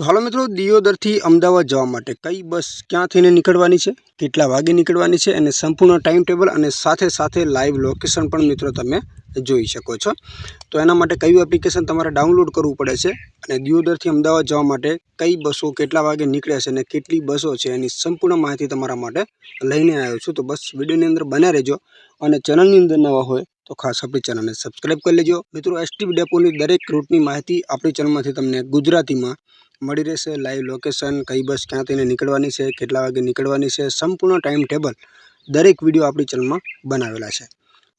તો હાલો મિત્રો, દિયોદરથી અમદાવાદ જવા માટે કઈ બસ ક્યાં થઈને નીકળવાની છે, કેટલા વાગે નીકળવાની છે અને સંપૂર્ણ ટાઈમ ટેબલ અને સાથે સાથે લાઈવ લોકેશન પણ મિત્રો તમે જોઈ શકો છો. તો એના માટે કયું એપ્લિકેશન તમારે ડાઉનલોડ કરવું પડે છે અને દિયોદરથી અમદાવાદ જવા માટે કઈ બસો કેટલા વાગે નીકળે છે અને કેટલી બસો છે એની સંપૂર્ણ માહિતી તમારા માટે લઈને આવ્યો છું. તો બસ વિડીયોની અંદર બન્યા રહેજો અને ચેનલની અંદર નવા હોય તો ખાસ આપણી ચેનલને સબસ્ક્રાઈબ કરી લેજો. મિત્રો એસટી ડેપોની દરેક રૂટની માહિતી આપણી ચેનલમાંથી તમને ગુજરાતીમાં મળી રહેશે. લાઈવ લોકેશન કઈ બસ ક્યાંથી નીકળવાની છે, કેટલા વાગે નીકળવાની છે, સંપૂર્ણ ટાઈમ ટેબલ દરેક વીડિયો આપણી ચેનલમાં બનાવેલા છે.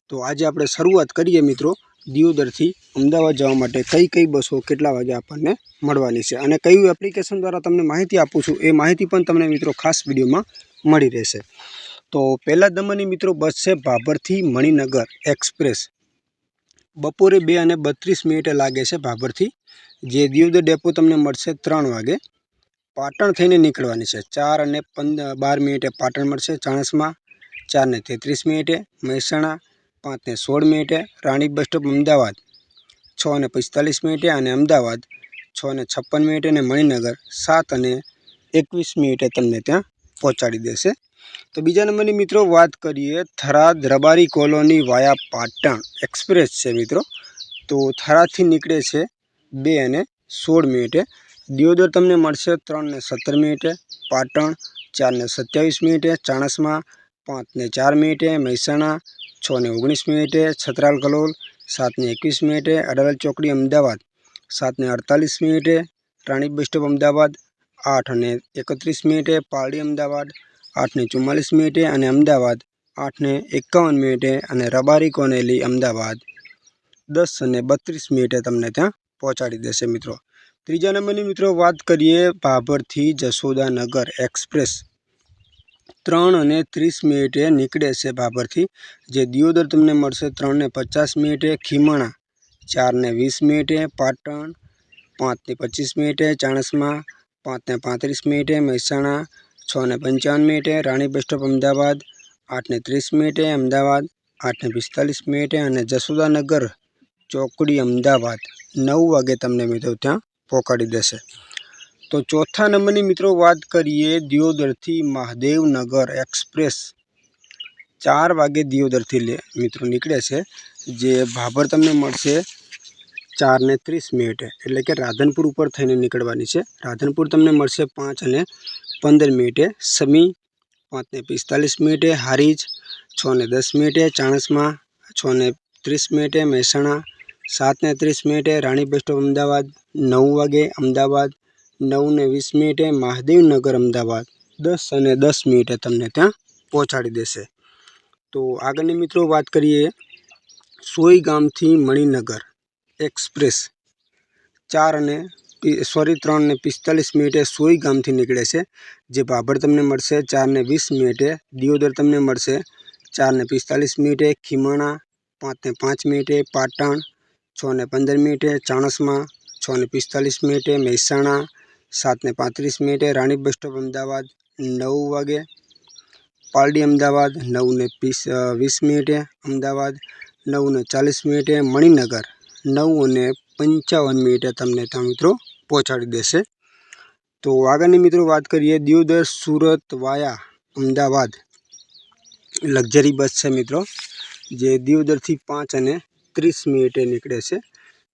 તો આજે આપણે શરૂઆત કરીએ મિત્રો દિયોદરથી અમદાવાદ જવા માટે કઈ કઈ બસો કેટલા વાગે આપણને મળવાની છે અને કયું એપ્લિકેશન દ્વારા તમને માહિતી આપું છું એ માહિતી પણ તમને મિત્રો ખાસ વિડીયોમાં મળી રહેશે. તો પહેલા દમણની મિત્રો બસ છે ભાભરથી મણિનગર એક્સપ્રેસ. બપોરે બે અને બત્રીસ મિનિટે લાગે છે ભાભરથી જે દીવદ ડેપો તમને મળશે ત્રણ વાગે. પાટણ થઈને નીકળવાની છે. ચાર અને પંદર બાર મિનિટે પાટણ મળશે. ચાણસમાં ચાર ને તેત્રીસ મિનિટે. મહેસાણા પાંચ ને સોળ મિનિટે. રાણી બસ સ્ટોપ અમદાવાદ છ અને પિસ્તાલીસ મિનિટે અને અમદાવાદ છ અને છપ્પન મિનિટે અને મણિનગર સાત અને એકવીસ મિનિટે તમને ત્યાં પહોંચાડી દેશે. તો બીજા નંબરની મિત્રો વાત કરીએ Tharad Rabari colony via Patan express છે મિત્રો. તો થરાદથી નીકળે છે બે અને સોળ મિનિટે. દિયોદર તમને મળશે ત્રણ ને સત્તર મિનિટે, પાટણ ચાર ને સત્યાવીસ મિનિટે, ચાણસમાં પાંચ ને ચાર મિનિટે, મહેસાણા છ ને ઓગણીસ મિનિટે, છત્રાલ કલોલ સાત ને એકવીસ મિનિટે, અડાલજ ચોકડી અમદાવાદ સાત ને અડતાલીસ મિનિટે રાણી બસ સ્ટોપ અમદાવાદ આઠ અને એકત્રીસ મિનિટે, પારડી અમદાવાદ આઠ ને ચુમ્માલીસ મિનિટે અને અમદાવાદ આઠ ને એકાવન મિનિટે અને રબારી કોનેલી અમદાવાદ દસ અને બત્રીસ મિનિટે તમને ત્યાં પહોંચાડી દેશે મિત્રો. ત્રીજા નંબરની મિત્રો વાત કરીએ ભાભરથી જશોદાનગર એક્સપ્રેસ. ત્રણ અને ત્રીસ મિનિટે નીકળે છે ભાભરથી જે દિયોદર તમને મળશે ત્રણ ને પચાસ મિનિટે, ખીમણા ચાર ને વીસ મિનિટે, પાટણ પાંચ ને પચીસ મિનિટે, ચાણસમાં પાંચ ને પાંત્રીસ મિનિટે, મહેસાણા છ ને પંચાવન મિનિટે, રાણી બસ સ્ટોપ અમદાવાદ આઠ ને ત્રીસ મિનિટે, અમદાવાદ આઠ ને પિસ્તાલીસ મિનિટે અને જશોદાનગર ચોકડી અમદાવાદ. નવ વાગે તમને મિત્રો ત્યાં પહોંચાડી દેશે. તો ચોથા નંબરની મિત્રો વાત કરીએ દિયોદરથી મહાદેવનગર એક્સપ્રેસ. ચાર વાગે દિયોદરથી લે મિત્રો નીકળે છે, જે ભાભર તમને મળશે ચાર ને ત્રીસ મિનિટે. એટલે કે રાધનપુર ઉપર થઈને નીકળવાની છે. રાધનપુર તમને મળશે પાંચ અને પંદર મિનિટે. સમી પાંચ ને પિસ્તાલીસ મિનિટે. હારીજ છ ને દસ મિનિટે. ચાણસમાં છ ને ત્રીસ મિનિટે. મહેસાણા સાત ને ત્રીસ મિનિટે રાણી બસ સ્ટોપ અમદાવાદ, નવ વાગે અમદાવાદ નવ ને વીસ મિનિટે મહાદેવનગર અમદાવાદ, દસ અને દસ મિનિટે તમને ત્યાં પહોંચાડી દેશે. તો આગળની મિત્રો વાત કરીએ સોઈ ગામથી મણિનગર એક્સપ્રેસ. ચાર અને સોરી, ત્રણ ને પિસ્તાલીસ મિનિટે સોઈ ગામથી નીકળે છે, જે ભાભર તમને મળશે ચાર ને વીસ મિનિટે દિયોદર તમને મળશે ચાર ને પિસ્તાલીસ મિનિટે ખીમાણા પાંચ ને પાંચ મિનિટે પાટણ છ ને પંદર મિનિટે ચાણસમાં છ ને પિસ્તાલીસ મિનિટે મહેસાણા સાત ને પાંત્રીસ મિનિટે રાણી બસ સ્ટોપ અમદાવાદ, નવ વાગે પાલડી અમદાવાદ નવ ને વીસ મિનિટે અમદાવાદ નવ ને ચાલીસ મિનિટે મણિનગર નવ અને પંચાવન મિનિટે તમને ત્યાં મિત્રો પહોંચાડી દેશે. તો આગળની મિત્રો વાત કરીએ Divdar Surat via, Ahmedabad. Luxury bus છે મિત્રો, જે દિવદરથી પાંચ અને ત્રીસ મિનિટે નીકળે છે.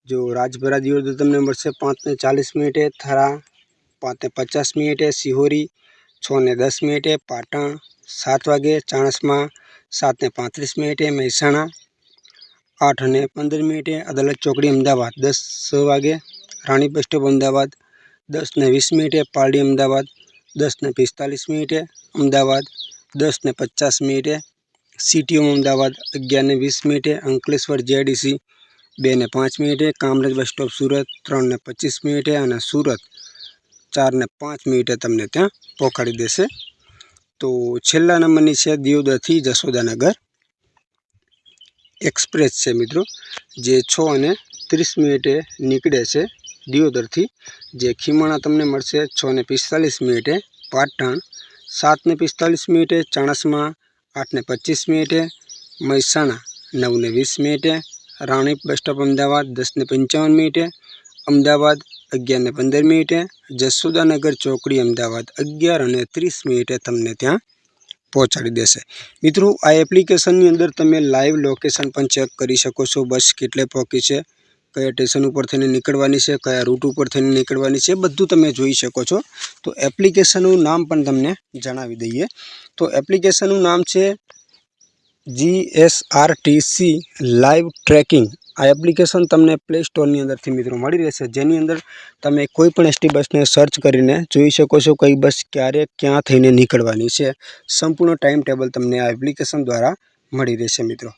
જો રાજભરા દિયોદર તમને મળશે પાંચને ચાલીસ મિનિટે, થરા પાંચને પચાસ મિનિટે સિહોરી છ ને દસ મિનિટે, પાટણ સાત વાગે, ચાણસમાં સાતને પાંત્રીસ મિનિટે, મહેસાણા આઠ અને પંદર મિનિટે, અદાલત ચોકડી અમદાવાદ દસ વાગે, રાણી બસ સ્ટોપ અમદાવાદ દસ ને વીસ મિનિટે, પારડી અમદાવાદ દસ ને પિસ્તાલીસ મિનિટે, અમદાવાદ દસ ને પચાસ મિનિટે સિટીઓમ અમદાવાદ અગિયારને વીસ મિનિટે અંકલેશ્વર જેડીસી બે ને પાંચ મિનિટે કામરેજ બસ સ્ટોપ સુરત, ત્રણને પચીસ મિનિટે અને સુરત ચારને પાંચ મિનિટે તમને ત્યાં પહોંચાડી દેશે. તો છેલ્લા નંબરની છે દિયોદરથી જશોદાનગર એક્સપ્રેસ છે મિત્રો, જે છ અને ત્રીસ મિનિટે નીકળે છે દિયોદરથી, જે ખીમાણા તમને મળશે છ ને પિસ્તાલીસ મિનિટે પાટણ, સાત ને પિસ્તાલીસ મિનિટે ચાણસમાં આઠ ને પચીસ મિનિટે, મહેસાણા નવને વીસ મિનિટે, રાણી બસ સ્ટોપ અમદાવાદ દસને પંચાવન મિનિટે, અમદાવાદ અગિયારને પંદર મિનિટે, જસોદાનગર ચોકડી અમદાવાદ અગિયાર અને ત્રીસ મિનિટે તમને ત્યાં પહોંચાડી દેશે. મિત્રો, આ એપ્લિકેશનની અંદર તમે લાઈવ લોકેશન પણ ચેક કરી શકો છો, બસ કેટલે પહોંચી છે કયા સ્ટેશન ઉપર થઈને નીકળવાની છે, કયા રૂટ ઉપર થઈને નીકળવાની છે બધું તમે જોઈ શકો છો. તો એપ્લિકેશનનું નામ પણ તમને જણાવી દઈએ. તો એપ્લિકેશનનું નામ છે જીએસઆરટીસી લાઈવ ટ્રેકિંગ આ એપ્લિકેશન તમને પ્લે સ્ટોરની અંદરથી મિત્રો મળી રહેશે. જેની અંદર તમે કોઈ પણ એસટી બસને સર્ચ કરીને જોઈ શકો છો કઈ બસ ક્યારે, ક્યાં થઈને નીકળવાની છે. સંપૂર્ણ ટાઈમ ટેબલ તમને આ એપ્લિકેશન દ્વારા મળી રહેશે મિત્રો.